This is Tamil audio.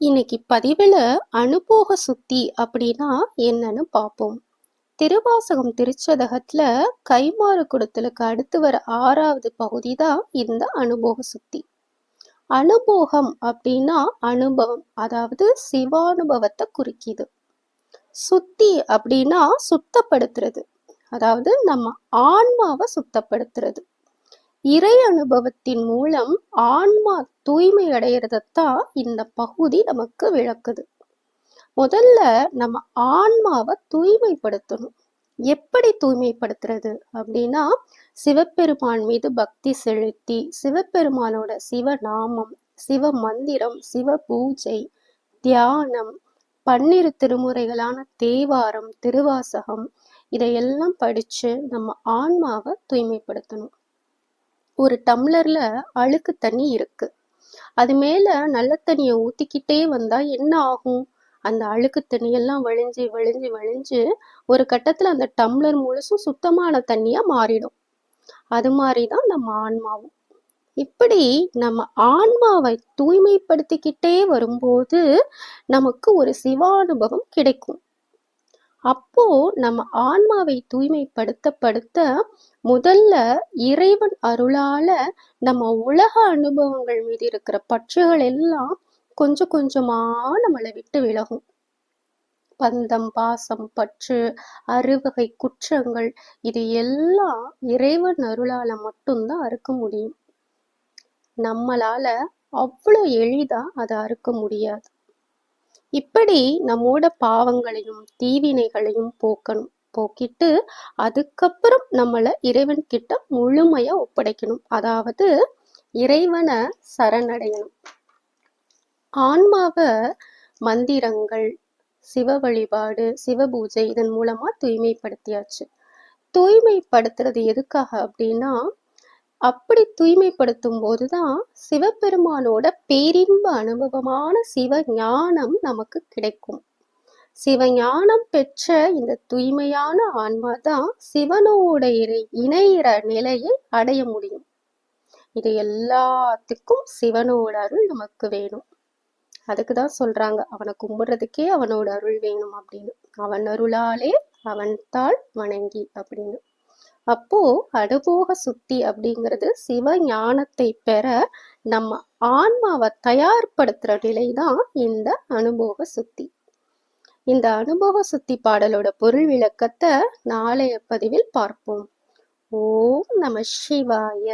இன்னைக்கு பதிவில் அனுபோக சுத்தி அப்படின்னா என்னன்னு பார்ப்போம். திருவாசகம் திருச்சதகத்தில் கைமாறு குடத்திலுக்கு அடுத்து வர ஆறாவது பகுதி தான் இந்த அனுபோக சுத்தி. அனுபோகம் அப்படின்னா அனுபவம் அதாவது சிவானுபவத்தை குறிக்கிது. சுத்தி அப்படின்னா சுத்தப்படுத்துறது அதாவது நம்ம ஆன்மாவை சுத்தப்படுத்துறது. இறை அனுபவத்தின் மூலம் ஆன்மா தூய்மை அடையிறதத்தான் இந்த பகுதி நமக்கு விளக்குது. முதல்ல நம்ம ஆன்மாவை தூய்மைப்படுத்தணும். எப்படி தூய்மைப்படுத்துறது அப்படின்னா சிவபெருமான் மீது பக்தி செலுத்தி சிவபெருமானோட சிவநாமம் சிவ மந்திரம் சிவ பூஜை தியானம் பன்னிரு திருமுறைகளான தேவாரம் திருவாசகம் இதையெல்லாம் படிச்சு நம்ம ஆன்மாவை தூய்மைப்படுத்தணும். ஒரு டம்ளர்ல அழுக்கு தண்ணி இருக்கு. அது மேல நல்ல தண்ணியை ஊத்திக்கிட்டே வந்தா என்ன ஆகும்? அந்த அழுக்கு தண்ணியெல்லாம் வழிஞ்சு வழிஞ்சு வழிஞ்சு ஒரு கட்டத்துல அந்த டம்ளர் முழுசும் சுத்தமான தண்ணியா மாறிடும். அது மாதிரிதான் நம்ம ஆன்மாவும். இப்படி நம்ம ஆன்மாவை தூய்மைப்படுத்திக்கிட்டே வரும்போது நமக்கு ஒரு சிவானுபவம் கிடைக்கும். அப்போ நம்ம ஆன்மாவை தூய்மைப்படுத்த படுத்த முதல்ல இறைவன் அருளால நம்ம உலக அனுபவங்கள் மீது இருக்கிற பற்றுகள் எல்லாம் கொஞ்சம் கொஞ்சமா நம்மளை விட்டு விலகும். பந்தம் பாசம் பற்று அறுவகை குற்றங்கள் இது எல்லாம் இறைவன் அருளால மட்டும்தான் அறுக்க முடியும். நம்மளால அவ்வளோ எளிதா அதை அறுக்க முடியாது. இப்படி நம்மோட பாவங்களையும் தீவினைகளையும் போக்கணும் போக்கிட்டு அதுக்கப்புறம் நம்மளை இறைவன் கிட்ட முழுமையா ஒப்படைக்கணும். அதாவது இறைவனை சரணடையணும். ஆன்மாவை மந்திரங்கள் சிவ வழிபாடு சிவ பூஜை இதன் மூலமா தூய்மைப்படுத்தியாச்சு. தூய்மைப்படுத்துறது எதுக்காக அப்படின்னா அப்படி தூய்மைப்படுத்தும் போதுதான் சிவபெருமானோட பேரின்ப அனுபவமான சிவ ஞானம் நமக்கு கிடைக்கும். சிவஞானம் பெற்ற இந்த தூய்மையான ஆன்மா தான் சிவனோட இறை இணையிற நிலையை அடைய முடியும். இது எல்லாத்துக்கும் சிவனோட அருள் நமக்கு வேணும். அதுக்கு தான் சொல்றாங்க அவனை கும்பிடுறதுக்கே அவனோட அருள் வேணும் அப்படின்னு. அவன் அருளாலே அவன் தாள் வணங்கி அப்படின்னு. அப்போ அனுபோக சுத்தி அப்படிங்கிறது சிவ ஞானத்தை பெற நம்ம ஆன்மாவை தயார்படுத்துற நிலைதான் இந்த அனுபோக சுத்தி. இந்த அனுபவ சுத்தி பாடலோட பொருள் விளக்கத்தை நாளைய பதிவில் பார்ப்போம். ஓம் நம சிவாய.